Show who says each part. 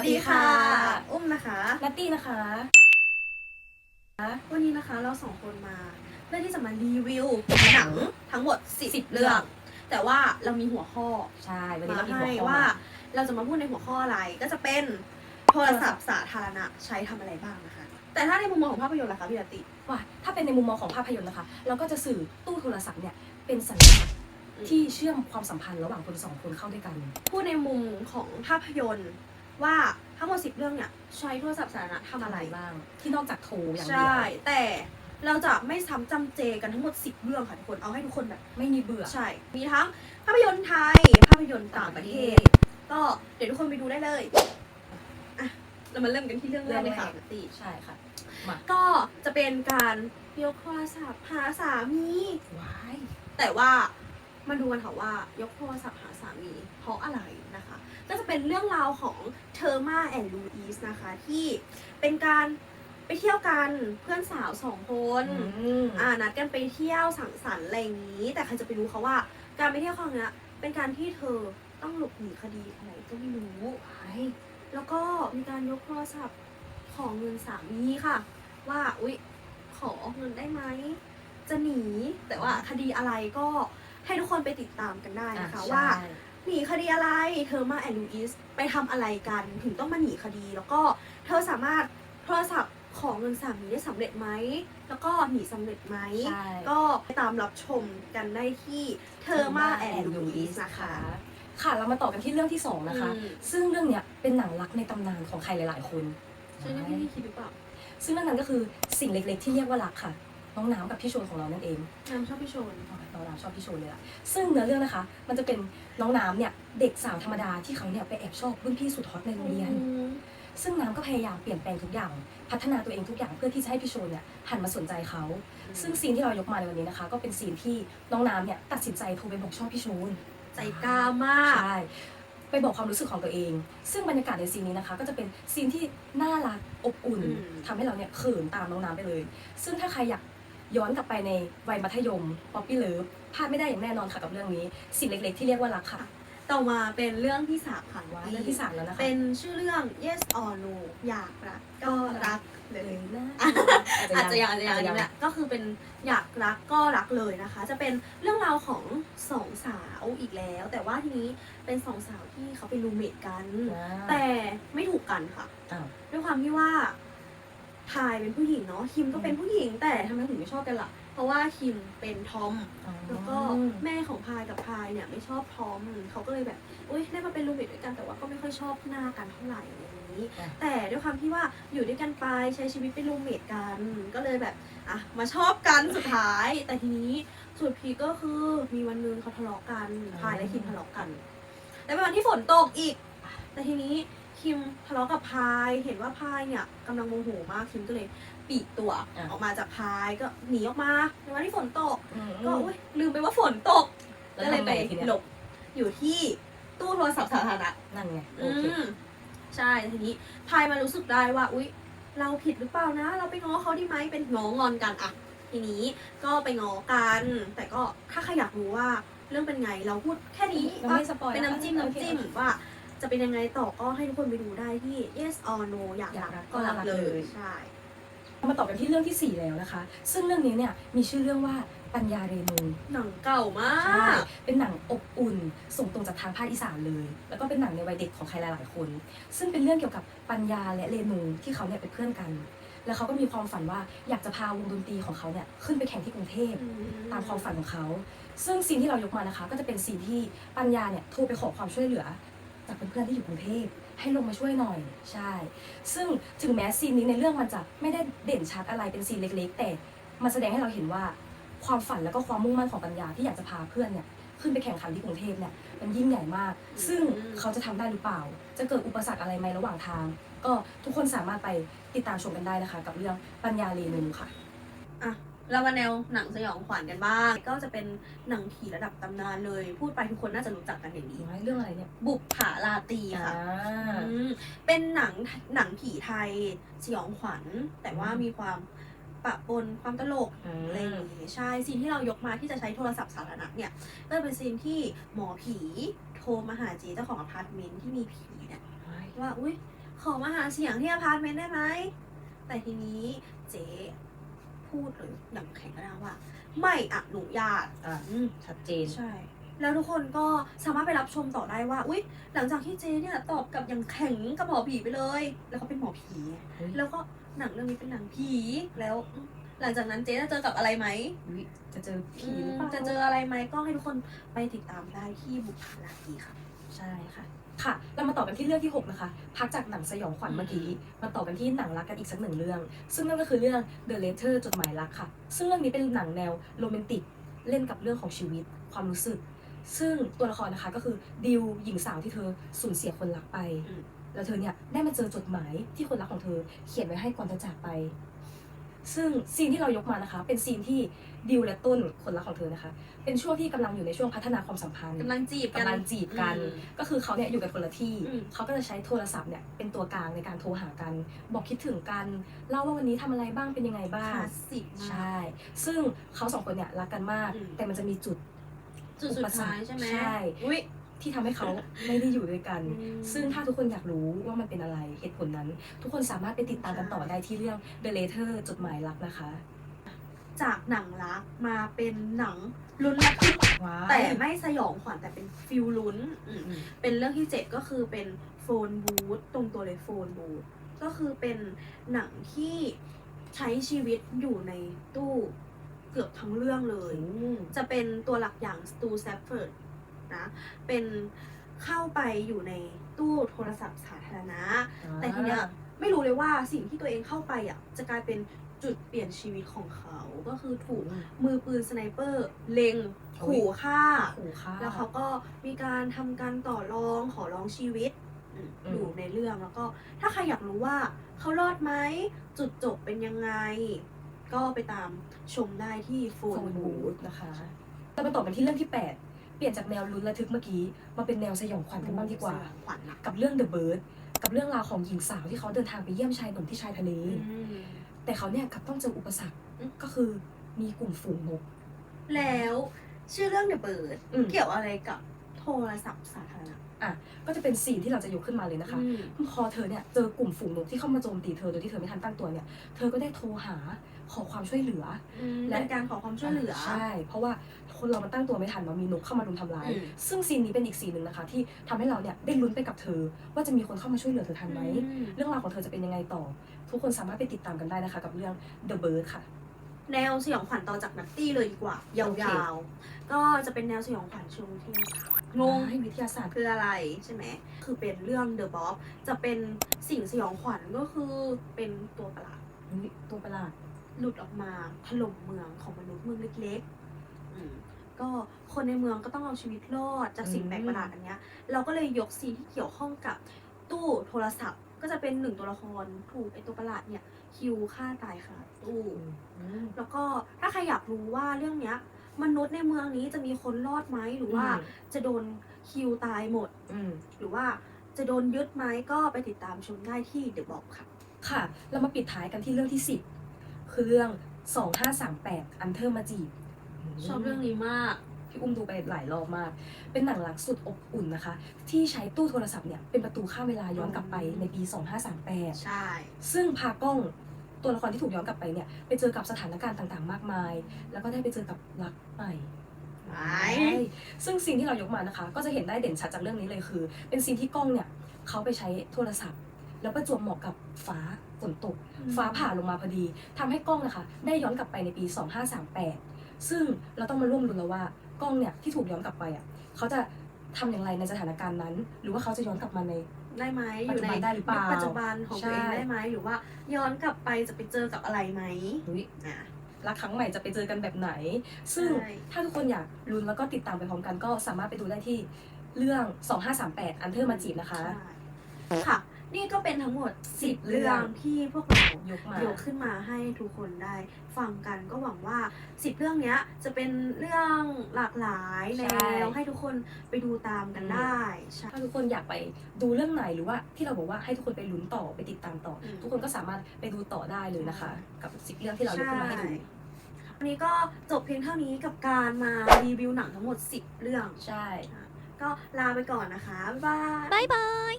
Speaker 1: วัสดีค่ะ
Speaker 2: อุ้มนะคะ
Speaker 1: นัตตี้นะคะ
Speaker 2: วันนี้นะคะเราสองคนมาเพื่อที่จะมารีวิวหนังทั้งหมด 10 เรื่อง แต่ว่าเรามีหัวข้อ
Speaker 1: ใช่วันนี้
Speaker 2: มา
Speaker 1: เรามีหั
Speaker 2: ให้
Speaker 1: วข้อ
Speaker 2: ว่า เราจะมาพูดในหัวข้ออะไรก็จะเป็นโทรศัพท์สาธารณะใช้ทำอะไรบ้างนะคะ แต่ถ้าในมุมมองของภาพยนตร์ล่ะคะพี่ดติ
Speaker 1: ว่าถ้าเป็นในมุมมองของภาพยนตร์นะคะ เราก็จะสื่อตู้โทรศัพท์เนี่ยเป็นสัญลักษณ์ที่เชื่อมความสัมพันธ์ระหว่างคนสองคนเข้าด้วยกัน
Speaker 2: พูดในมุมของภาพยนตร์ ว่าทั้งหมด10เรื่องเนี่ยใช้โทรศัพท์สาธารณะทำอะไร
Speaker 1: บ้าง ที่นอกจากโทรอย่างเดี
Speaker 2: ใช่
Speaker 1: ยว
Speaker 2: แต่เราจะไม่ซ้ำจำเจกันทั้งหมด 10 เรื่องค่ะทุกคนเอาให้ทุกคนแบบ
Speaker 1: ไม่มีเบื่อ
Speaker 2: ใช่ มีทั้งภาพยนตร์ไทย ภาพยนตร์ต่างประเทศ ก็เดี๋ยวทุกคนไปดูได้เลยอะเรามาเริ่มกันที่เรื่องแรกเลยค่ะ
Speaker 1: เรื่องแรก
Speaker 2: ตี
Speaker 1: ใช่ค่ะมา
Speaker 2: ก็จะเป็นการยกโทรศัพท์หาสามี
Speaker 1: ว้าย
Speaker 2: แต่ว่า มาดูกันค่ะว่ายกโทรศัพท์หาสามี เพราะอะไรนะคะ ก็จะเป็นเรื่องราวของเทอร์มาแอนด์ลูอีสนะคะที่เป็นการไปเที่ยวกันเพื่อนสาวสองคน
Speaker 1: อืม
Speaker 2: อ่านัดกันไปเที่ยวสังสรรค์อะไรอย่างนี้ แต่ใครจะไปรู้เขาว่า การไปเที่ยวครั้งเนี้ยเป็นการที่เธอต้องหลบหนีคดีอะไรก็ไม่รู้
Speaker 1: ว้าย
Speaker 2: แล้วก็มีการยกโทรศัพท์ของเงินสามีค่ะ ว่าอุ๊ยขอเงินได้ไหมจะหนีแต่ว่าคดีอะไรก็ ให้ทุกคนไปติดตามกันได้
Speaker 1: อะ
Speaker 2: นะคะ
Speaker 1: ใช่
Speaker 2: ว่าหนีคดีอะไรเธอมาแอนดูอิสไปทำอะไรกันถึงต้องมาหนีคดี แล้วก็เธอสามารถโทรศัพท์ของเงินสามีได้สำเร็จไหม แล้วก็หนีสำเร็จไหม
Speaker 1: ใช่
Speaker 2: ก็ไปตามรับชมกันได้ที่เธอมาแอนดูอิสนะคะ
Speaker 1: ค่ะเรามาต่อกันที่เรื่องที่สองนะคะ
Speaker 2: อืม
Speaker 1: ซึ่งเรื่องเนี้ยเป็นหนังรักในตำนานของใครหลาย ๆ คน
Speaker 2: ใช่ไหมพี่คิดหรือเปล่า
Speaker 1: ซึ่งเรื่องนั้นก็คือสิ่งเล็ก ๆ ที่เรียกว่ารักค่ะ น้องน้ำกับพี่ชนของเรานั่นเอง
Speaker 2: น้ำชอบพี่ชน
Speaker 1: น้องน้ำชอบพี่ชนเลยล่ะซึ่งเนื้อเรื่องนะคะ มันจะเป็นน้องน้ำเนี่ยเด็กสาวธรรมดาที่เขาเนี่ยไปแอบชอบรุ่นพี่สุดฮอตในโรงเรียน ซึ่งน้ำก็พยายามเปลี่ยนแปลงทุกอย่าง พัฒนาตัวเองทุกอย่างเพื่อที่จะให้พี่ชนเนี่ยหันมาสนใจเขา ซึ่งซีนที่เรายกมาในวันนี้นะคะ ก็เป็นซีนที่น้องน้ำเนี่ยตัดสินใจโทรไปบอกชอบพี่ชน
Speaker 2: ใจกล้ามาก
Speaker 1: ใช่ไปบอกความรู้สึกของตัวเอง ซึ่งบรรยากาศในซีนนี้นะคะ ก็จะเป็นซีนที่น่ารักอบอุ่น
Speaker 2: อืม
Speaker 1: ทำให้เราเนี่ยเขินตามน้องน้ำไปเลย ซึ่งถ้าใครอยาก ย้อนกลับไปในวัยมัธยมป๊อปปี้เลิฟพลาดไม่ได้อย่างแน่นอนค่ะกับเรื่องนี้ สิ่งเล็กๆที่เรียกว่ารักค่ะ
Speaker 2: ต่อมาเป็นเรื่องที่สามค่ะ
Speaker 1: ว่าเรื่องที่สามแล้วนะคะ
Speaker 2: เป็นชื่อเรื่อง yes or no อยากรักก็รักเล
Speaker 1: เลย
Speaker 2: ย
Speaker 1: นะ
Speaker 2: อาจจะยังอาจจะยังอาจจะยังแหละก็คือเป็นอยากรักก็รักเลยนะคะ จะเป็นเรื่องราวของสองสาวอีกแล้ว แต่ว่าทีนี้เป็นสองสาวที่เขาเป็นรูเมทกัน
Speaker 1: แต่
Speaker 2: แต่ไม่ถูกกันค่ะ
Speaker 1: อ้าว
Speaker 2: ด้วยความที่ว่า พายเป็นผู้หญิงเนาะคิมก็เป็นผู้หญิงแต่ทำไมถึงไม่ชอบกันล่ะ เพราะว่าคิมเป็นทอมแล้วก็แม่ของพายกับพายเนี่ยไม่ชอบทอมเขาก็เลยแบบอุ้ยได้มาเป็นรูมเมทด้วยกันแต่ว่าก็ไม่ค่อยชอบหน้ากันเท่าไหร่อะไรอย่างนี้
Speaker 1: อะ
Speaker 2: แต่ด้วยความที่ว่าอยู่ด้วยกันไปใช้ชีวิตเป็นรูมเมทกันก็เลยแบบอะมาชอบกันสุดท้าย แต่ทีนี้สุดพีคก็คือมีวันหนึงเขาทะเลาะกันพายและคิมทะเลาะกัน แต่เป็นวันที่ฝนตกอีก แต่ทีนี้ คิมทะเลาะกับพาย เห็นว่าพายเนี่ยกำลังโมโหมากคิมก็เลยปลีกตัว
Speaker 1: อะ
Speaker 2: ออกมาจากพายก็หนีออกมาในวันที่ฝนตก
Speaker 1: อืม
Speaker 2: ก็อุ๊ยลืมไปว่าฝนตก
Speaker 1: แล้ว
Speaker 2: ก็เลย
Speaker 1: ทำ
Speaker 2: ไป
Speaker 1: ไงทีเนี้ย
Speaker 2: หลบอยู่ที่ตู้โทรศัพท์สาธารณะ
Speaker 1: นั่นไงโอ
Speaker 2: อื
Speaker 1: เค
Speaker 2: มใช่ทีนี้พายมารู้สึกได้ว่า อุ๊ยเราผิดหรือเปล่านะ เราไปง้อเขาดีไหมเป็นง้องอนกันอะทีนี้ก็ไปง้อกัน แต่ก็ถ้าใครอยากรู้ว่าเรื่องเป็นไงเราพูดแค่นี้
Speaker 1: เรา
Speaker 2: ว่า
Speaker 1: ไม่สปอย
Speaker 2: เป็นน้ำจิ้ม
Speaker 1: โอเค
Speaker 2: น้ำจิ้มว่า จะเป็นยังไงต่อก็ให้ทุกคนไปดูได้ที่ yes or no อยาก
Speaker 1: อยาก
Speaker 2: รั
Speaker 1: รั
Speaker 2: ก
Speaker 1: ก
Speaker 2: ก็รัก
Speaker 1: ก็รัก
Speaker 2: เล
Speaker 1: เลย ย
Speaker 2: ใช่
Speaker 1: มาต่อกันที่เรื่องที่สี่แล้วนะคะ ซึ่งเรื่องนี้เนี่ยมีชื่อเรื่องว่าปัญญาเรนู
Speaker 2: หนังเก่ามาก
Speaker 1: ใช่เป็นหนังอบอุ่น ส่งตรงจากทางภาคอีสานเลย แล้วก็เป็นหนังในวัยเด็กของใครหลาย ๆ คน ซึ่งเป็นเรื่องเกี่ยวกับปัญญาและเรนูที่เขาเนี่ยเป็นเพื่อนกัน แล้วเขาก็มีความฝันว่าอยากจะพาวงดนตรีของเขาเนี่ยขึ้นไปแข่งที่กรุงเทพ ตามความฝันของเขา ซึ่งซีนที่เรายกมานะคะ ก็จะเป็นซีนที่ปัญญาเนี่ยโทรไปขอความช่วยเหลือ จากเพื่อนๆที่อยู่กรุงเทพให้ลงมาช่วยหน่อยใช่ ซึ่งถึงแม้ซีนนี้ในเรื่องมันจะไม่ได้เด่นชัดอะไรเป็นซีนเล็ก ๆ แต่มันแสดงให้เราเห็นว่าความฝันแล้วก็ความมุ่งมั่นของปัญญาที่อยากจะพาเพื่อนเนี่ยขึ้นไปแข่งขันที่กรุงเทพเนี่ยมันยิ่งใหญ่มาก ซึ่งเขาจะทำได้หรือเปล่า จะเกิดอุปสรรคอะไรไหมระหว่างทาง ก็ทุกคนสามารถไปติดตามชมกันได้นะคะ กับเรื่องปัญญาเรนูค่ะ
Speaker 2: อะ เรามาแนวหนังสยองขวัญกันบ้าง ก็จะเป็นหนังผีระดับตำนานเลย พูดไปทุกคนน่าจะรู้จักกันอย่างดี
Speaker 1: เรื่องอะไรเนี่ย
Speaker 2: บุปผาราตรี
Speaker 1: อ่า
Speaker 2: ค่ะอืมเป็นหนังหนังผีไทยสยองขวัญ แต่ว่ามีความปะปนความตลกอะไรอย่างงี้ใช่ซีนที่เรายกมาที่จะใช้โทรศัพท์สาธารณะเนี่ยก็เป็นซีนที่หมอผีโทรมาหาเจเจ้าของอพาร์ตเมนต์ที่มีผีเนี่ยว่าอุ้ยขอมาหาเสียงที่อพาร์ตเมนต์ได้ไหมแต่ทีนี้เจ๊ พูดเลยอย่างแข็งกระด้างว่า ไม่อนุญาต
Speaker 1: อะ
Speaker 2: อืม
Speaker 1: ชัดเจน
Speaker 2: ใช่ แล้วทุกคนก็สามารถไปรับชมต่อได้ว่า อุ๊ย หลังจากที่เจ๊เนี่ยตอบกลับอย่างแข็งกับหมอผีไปเลย แล้วเขาเป็นหมอผีไง
Speaker 1: เฮ้ย
Speaker 2: แล้วก็หนังเรื่องนี้เป็นหนังผีแล้วอืมหลังจากนั้นเจ๊จะเจอกับอะไรไหม
Speaker 1: อุ๊ยจะเจอผี
Speaker 2: อื
Speaker 1: หรือ
Speaker 2: ม
Speaker 1: เปล่า
Speaker 2: จะเจออะไรไหมก็ให้ทุกคนไปติดตามได้ที่บุพาราตรีค่ะ
Speaker 1: ใช่ค่ะ ค่ะ เรามาต่อกันที่เรื่องที่ 6 นะคะ พักจากหนังสยองขวัญ
Speaker 2: อืม
Speaker 1: เมื่อกี้ มาต่อกันที่หนังรักกันอีกสักหนึ่งเรื่อง ซึ่งนั่นก็คือเรื่อง The Letter จดหมายรักค่ะ ซึ่งเรื่องนี้เป็นหนังแนวโรแมนติก เล่นกับเรื่องของชีวิต ความรู้สึก ซึ่งตัวละครนะคะก็คือดิวหญิงสาวที่เธอสูญเสียคนรักไป
Speaker 2: อืม
Speaker 1: แล้วเธอเนี่ยได้มาเจอจดหมายที่คนรักของเธอ เขียนไว้ให้ก่อนจะจากไป ซึ่งซีนที่เรายกมานะคะ เป็นซีนที่ดิวและต้นคนรักของเธอนะคะ เป็นช่วงที่กำลังอยู่ในช่วงพัฒนาความสัมพันธ์
Speaker 2: กำลังจีบกัน
Speaker 1: กำลังจีบกัน
Speaker 2: อืม
Speaker 1: ก็คือเขาเนี่ยอยู่กันคนละที่
Speaker 2: อืม
Speaker 1: เขาก็จะใช้โทรศัพท์เนี่ยเป็นตัวกลางในการโทรหากัน บอกคิดถึงกันเล่าว่าวันนี้ทำอะไรบ้างเป็นยังไงบ้า
Speaker 2: ค
Speaker 1: ง
Speaker 2: ลาสสิกมาก
Speaker 1: ใช่ ซึ่งเขาสองคนเนี่ยรักกันมาก
Speaker 2: อืม
Speaker 1: แต่มันจะมีจุด
Speaker 2: จุดสุดท้ายใช่ไหม
Speaker 1: ใช่
Speaker 2: อุ้ย
Speaker 1: ที่ทำให้เขาไม่ได้อยู่ด้วยกัน
Speaker 2: อืม
Speaker 1: ซึ่งถ้าทุกคนอยากรู้ว่ามันเป็นอะไรเหตุผลนั้น ทุกคนสามารถไปติดตามกันต่อได้ที่เรื่อง The Letter จดหมายรักนะคะ
Speaker 2: จากหนังรักมาเป็นหนังลุ้นระทึก
Speaker 1: ว้า
Speaker 2: แต่ไม่สยองขวัญแต่เป็นฟิลลุ้นอืม
Speaker 1: อืม
Speaker 2: เป็นเรื่องที่เจ็ดก็คือเป็นโฟนบูธตรงตัวเลยโฟนบูธก็คือเป็นหนังที่ใช้ชีวิตอยู่ในตู้เกือบทั้งเรื่องเลย จะเป็นตัวหลักอย่างสตูแซฟเฟิร์ด นะ เป็นเข้าไปอยู่ในตู้โทรศัพท์สาธารณะ แต่ทีเนี้ยไม่รู้เลยว่าสิ่งที่ตัวเองเข้าไปอะจะกลายเป็นจุดเปลี่ยนชีวิตของเขา ก็คือถูกมือปืนสไนเปอร์เล็งขู่ฆ่า
Speaker 1: ขู่ฆ่า
Speaker 2: แล้วเขาก็มีการทำการต่อรองขอร้องชีวิตอืม
Speaker 1: อืม
Speaker 2: อยู่ในเรื่องแล้วก็ ถ้าใครอยากรู้ว่าเขารอดไหมจุดจบเป็นยังไง ก็ไปตามชมได้ที่โฟ
Speaker 1: โฟ
Speaker 2: น
Speaker 1: น
Speaker 2: บู
Speaker 1: บู
Speaker 2: ธ
Speaker 1: ธนะคะเรามาต่อกันที่เรื่องที่ 8 เปลี่ยนจากแนวลุ้นระทึกเมื่อกี้มาเป็นแนวสยองขวัญกันบ้างดีกว่า
Speaker 2: ขวัญอะ
Speaker 1: กับเรื่อง The Bird กับเรื่องราวของหญิงสาวที่เขาเดินทางไปเยี่ยมชายหนุ่มที่ชายทะเล
Speaker 2: อืม
Speaker 1: แต่เขาเนี่ยกลับต้องเจออุปสรรค
Speaker 2: อืม
Speaker 1: ก็คือมีกลุ่มฝูงนก
Speaker 2: แล้ว ชื่อเรื่อง The Bird
Speaker 1: อืม
Speaker 2: เกี่ยวอะไรกับโทรศัพท์สาธารณะ
Speaker 1: ก็จะเป็นซีนที่เราจะยกขึ้นมาเลยนะคะ
Speaker 2: อืม
Speaker 1: พอเธอเนี่ยเจอกลุ่มฝูงนกที่เข้ามาโจมตีเธอโดยที่เธอไม่ทันตั้งตัวเนี่ย เธอก็ได้โทรหาขอความช่วยเหลือ และ
Speaker 2: เป็นการขอความช่วยเหลือ
Speaker 1: ใช่ เพราะว่าคนเรามันตั้งตัวไม่ทันมันมีนกเข้ามารุมทำร้าย
Speaker 2: อืม
Speaker 1: ซึ่งซีนนี้เป็นอีกซีนหนึ่งนะคะ ที่ทำให้เราเนี่ยได้ลุ้นไปกับเธอ ว่าจะมีคนเข้ามาช่วยเหลือเธอทันไหม
Speaker 2: อืม
Speaker 1: เรื่องราวของเธอจะเป็นยังไงต่อ ทุกคนสามารถไปติดตามกันได้นะคะ กับเรื่อง The Bird ค่ะ
Speaker 2: แนวสยองขวัญต่อจากนัตตี้เลยดีกว่าย
Speaker 1: โอเคา
Speaker 2: วๆ ก็จะเป็นแนวสยองขวัญเชิงวิทยาศาสตร์ งง
Speaker 1: ให้วิทยาศาสตร์
Speaker 2: คืออะไรใช่ไหม คือเป็นเรื่อง The Bob จะเป็นสิ่งสยองขวัญก็คือเป็นตัวประหลาด
Speaker 1: อุ๊ยตัวประหลาด
Speaker 2: หลุดออกมาถล่มเมืองของมนุษย์เมืองเล็กๆอืมก็คนในเมืองก็ต้องเอาชีวิตรอดจากสิ่ง
Speaker 1: อืม
Speaker 2: แปลกประหลาดอันเนี้ย เราก็เลยยกซีนที่เกี่ยวข้องกับตู้โทรศัพท์ก็จะเป็นหนึ่งตัวละครถูกไอตัวประหลาดเนี่ยคิวฆ่าตายค่ะตู้
Speaker 1: อืม
Speaker 2: แล้วก็ถ้าใครอยากรู้ว่าเรื่องเนี้ย มนุษย์ในเมืองนี้จะมีคนรอดไหมหรือว่า
Speaker 1: อืม
Speaker 2: จะโดนคิวตายหมด
Speaker 1: อืม
Speaker 2: หรือว่าจะโดนยึดไหมก็ไปติดตามชมได้ที่เดอะบอกค่ะ
Speaker 1: ค่ะ เรามาปิดท้ายกันที่เรื่องที่10คือเรื่อง2538อันเทอร์มาจีบ
Speaker 2: ชอบเรื่องนี้มาก
Speaker 1: พี่อุ้มดูไปหลายรอบมาก เป็นหนังรักสุดอบอุ่นนะคะ ที่ใช้ตู้โทรศัพท์เนี่ยเป็นประตูข้ามเวลาย้อนกลับไปในปี 2538
Speaker 2: ใช่
Speaker 1: ซึ่งพากล้อง ตัวละครที่ถูกย้อนกลับไปเนี่ยไปเจอกับสถานการณ์ต่างๆ มากมาย แล้วก็ได้ไปเจอกับรักใหม่
Speaker 2: ไหน
Speaker 1: ใช่ซึ่งซีนที่เรายกมานะคะ ก็จะเห็นได้เด่นชัดจากเรื่องนี้เลยคือ เป็นซีนที่กล้องเนี่ยเขาไปใช้โทรศัพท์ แล้วประจวบเหมาะกับฟ้าฝนตก ฟ้าผ่าลงมาพอดีทำให้กล้องนะคะ ได้ย้อนกลับไปในปี 2538 ซึ่งเราต้องมาร่วมลุ้นแล้วว่ากล้องเนี่ยที่ถูกย้อนกลับไปอะเขาจะทำอย่างไรในสถานการณ์นั้น หรือว่าเขาจะย้อนกลับมาใน
Speaker 2: ได้ไหมอ
Speaker 1: ปัจ
Speaker 2: ยู่
Speaker 1: จุ
Speaker 2: ใน
Speaker 1: บันได้หรือเปล่า
Speaker 2: ยุคปัจจุบันของตัวเอง
Speaker 1: ใช่
Speaker 2: ได้ไหมหรือว่าย้อนกลับไปจะไปเจอกับอะไรไหม
Speaker 1: อุ๊ย
Speaker 2: อะ
Speaker 1: รักครั้งใหม่จะไปเจอกันแบบไหน ซึ่ง
Speaker 2: ใช่
Speaker 1: ถ้าทุกคนอยากลุ้นแล้วก็ติดตามไปพร้อมกันก็สามารถไปดูได้ที่เรื่อง 2538 อันเทอร์มาจีบนะคะ
Speaker 2: ใช่ค่ะ นี่ก็เป็นทั้งหมด 10
Speaker 1: เรื่อ
Speaker 2: งที่พวกเรา
Speaker 1: ยกมาย
Speaker 2: กขึ้นมาให้ทุกคนได้ฟังกันก็หวังว่า 10 เรื่องนี้จะเป็นเรื่องหลากหลายใช่ แล้วให้ทุกคนไปดูตามกันได้
Speaker 1: ถ้าทุกคนอยากไปดูเรื่องไหนหรือว่าที่เราบอกว่าให้ทุกคนไปลุ้นต่อไปติดตามต่ออทุกคนก็สามารถไปดูต่อได้เลยนะคะ กับสิบเรื่องที่เรายกขึ้นมาให้ดู
Speaker 2: วันนี้ก็จบเพียงเท่านี้กับการมารีวิวหนังทั้งหมด 10 เรื่อง
Speaker 1: ใช่
Speaker 2: ก็ลาไปก่อนนะคะ บ๊ายบาย